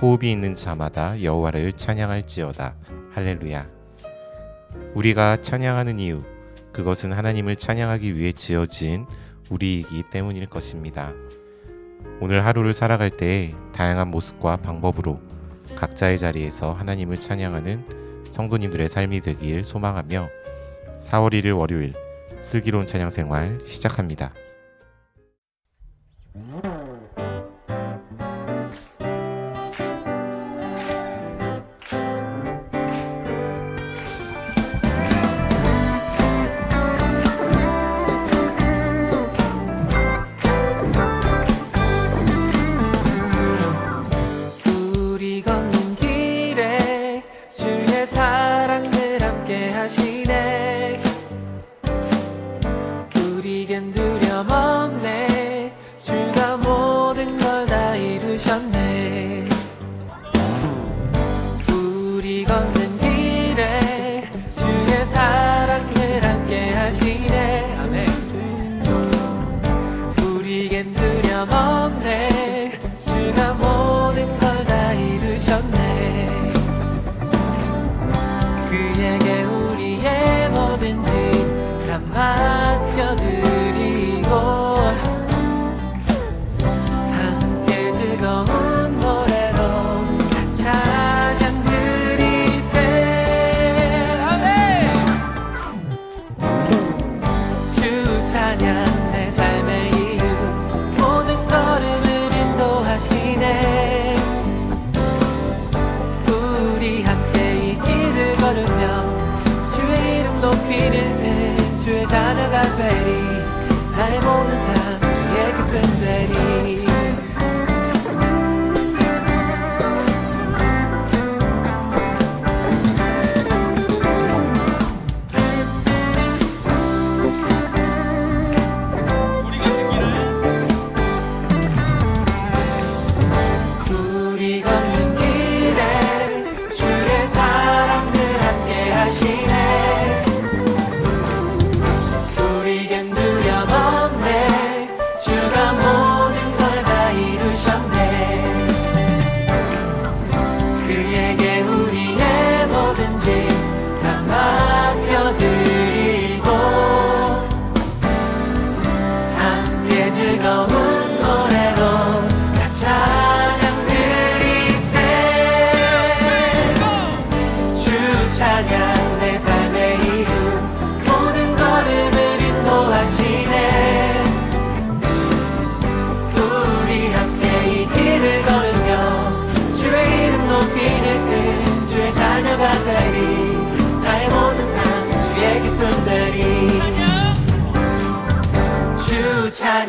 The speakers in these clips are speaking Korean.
호흡이 있는 자마다 여호와를 찬양할지어다. 할렐루야. 우리가 찬양하는 이유 그것은 하나님을 찬양하기 위해 지어진 우리이기 때문일 것입니다. 오늘 하루를 살아갈 때 다양한 모습과 방법으로 각자의 자리에서 하나님을 찬양하는 성도님들의 삶이 되길 소망하며 4월 1일 월요일 슬기로운 찬양 생활 시작합니다.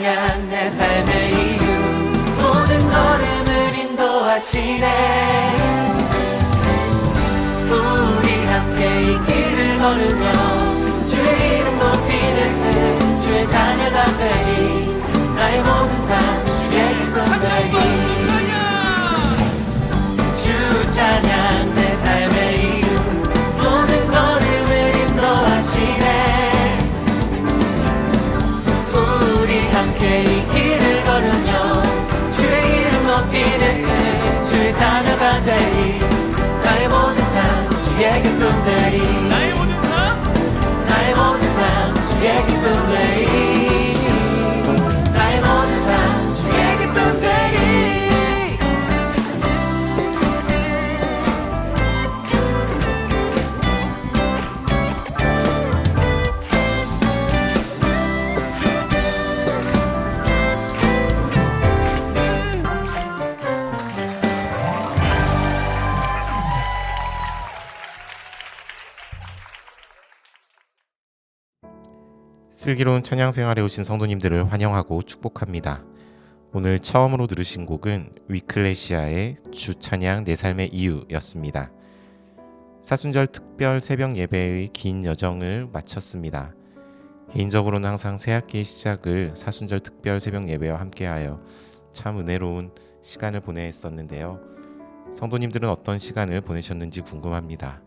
주 찬양 내 삶의 이유. 모든 걸음을 인도하시네. 우리 함께 이 길을 걸으며 주의 이름 높이는 주의 자녀가 되리. 나의 모든 삶 주의 기쁨 되리. 주 찬양 되리 나의 모든 삶 주의 기쁨 되리 나의 모든 삶? 나의 모든 삶 주의 기쁨 되리 슬기로운 찬양 생활에 오신 성도님들을 환영하고 축복합니다. 오늘 처음으로 들으신 곡은 위클레시아의 주 찬양 내 삶의 이유였습니다. 사순절 특별 새벽 예배의 긴 여정을 마쳤습니다. 개인적으로는 항상 새학기의 시작을 사순절 특별 새벽 예배와 함께하여 참 은혜로운 시간을 보냈었는데요. 성도님들은 어떤 시간을 보내셨는지 궁금합니다.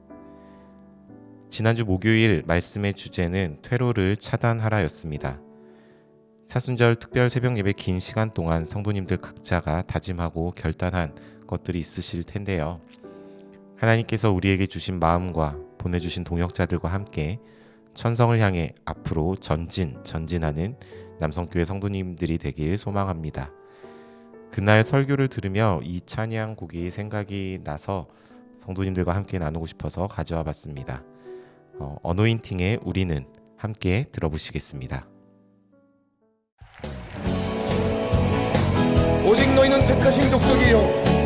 지난주 목요일 말씀의 주제는 퇴로를 차단하라였습니다. 사순절 특별 새벽 예배 긴 시간 동안 성도님들 각자가 다짐하고 결단한 것들이 있으실 텐데요. 하나님께서 우리에게 주신 마음과 보내주신 동역자들과 함께 천성을 향해 앞으로 전진, 전진하는 남성교회 성도님들이 되길 소망합니다. 그날 설교를 들으며 이 찬양 곡이 생각이 나서 성도님들과 함께 나누고 싶어서 가져와 봤습니다. 어, 어노인팅의 우리는 함께 들어보시겠습니다. 오직 너희는 택하신 족속이요.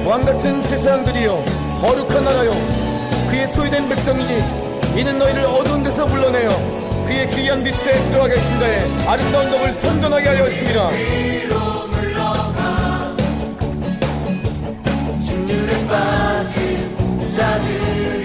왕 같은 제사장들이요. 거룩한 나라요. 그의 소유된 백성이니 이는 너희를 어두운 데서 불러내어 그의 귀한 빛에 들어가게 하신다에 아름다운 법을 선전하게 하려 하십니다. 빠진 자들이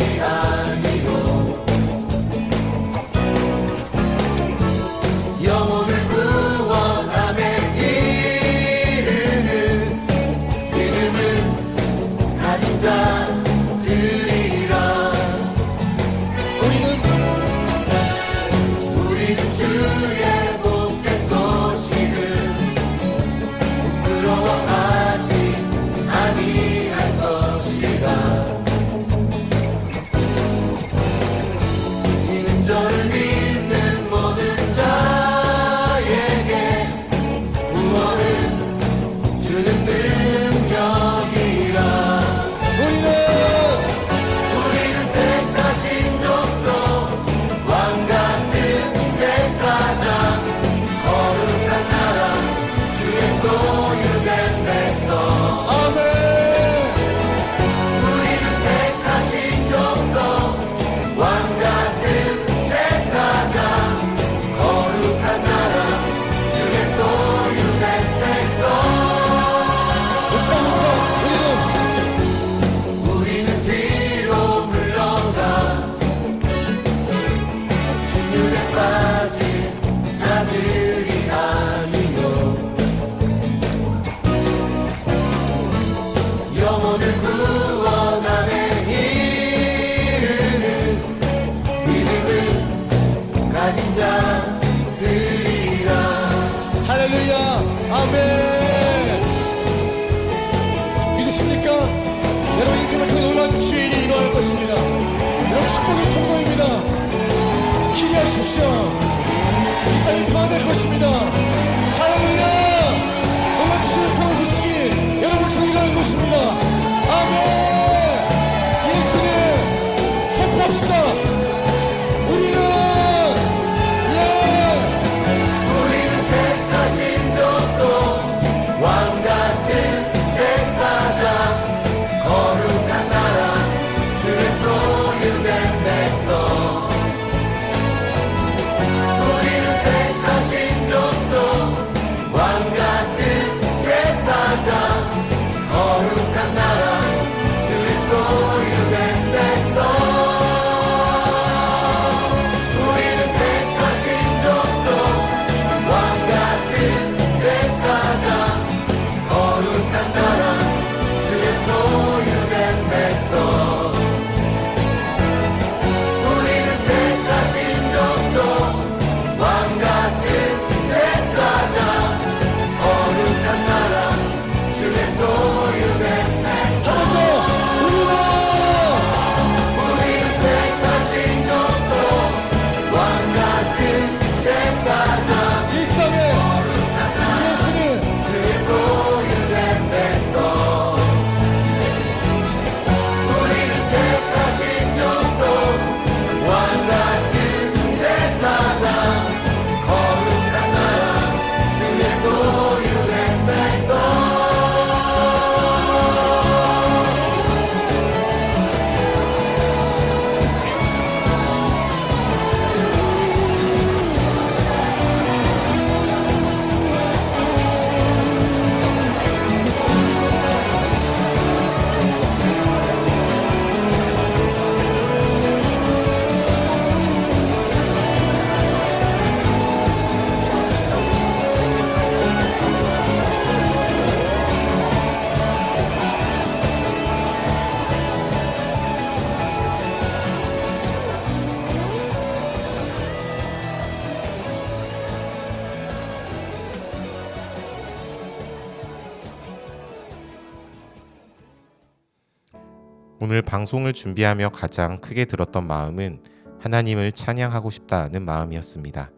방송을 준비하며 가장 크게 들었던 마음은 하나님을 찬양하고 싶다는 마음이었습니다.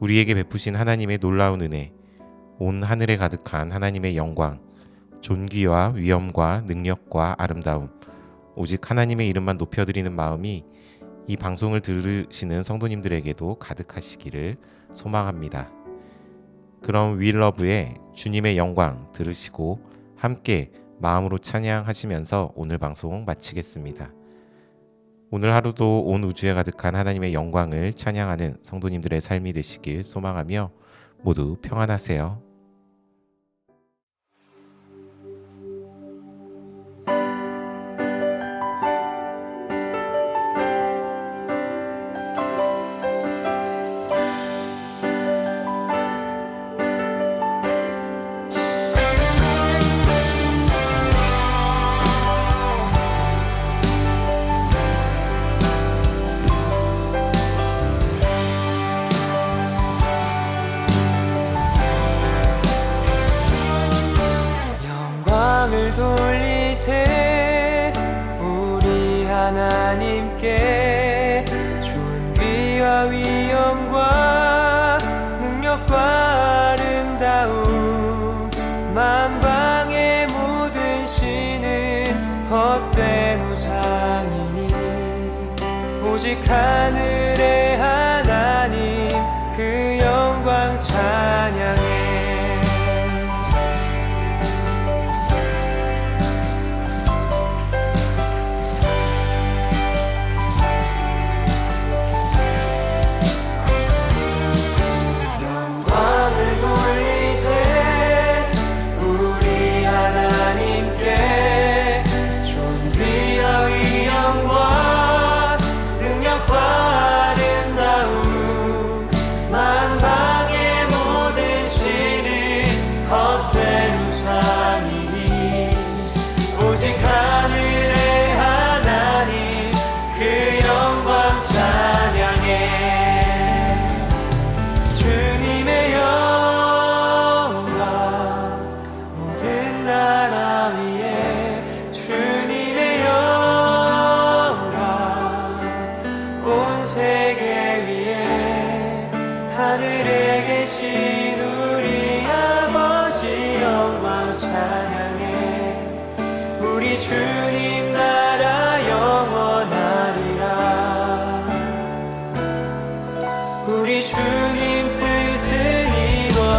우리에게 베푸신 하나님의 놀라운 은혜, 온 하늘에 가득한 하나님의 영광, 존귀와 위엄과 능력과 아름다움, 오직 하나님의 이름만 높여드리는 마음이 이 방송을 들으시는 성도님들에게도 가득하시기를 소망합니다. 그럼 윌러브의 주님의 영광 들으시고 함께 마음으로 찬양하시면서 오늘 방송 마치겠습니다. 오늘 하루도 온 우주에 가득한 하나님의 영광을 찬양하는 성도님들의 삶이 되시길 소망하며 모두 평안하세요. 하늘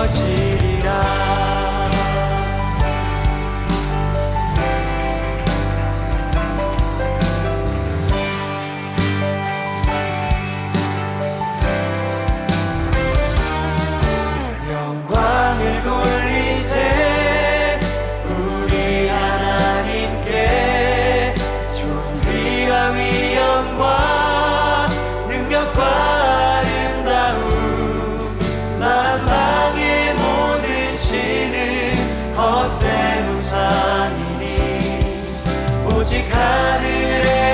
ti. 헛된 우산이니? 오직 하늘에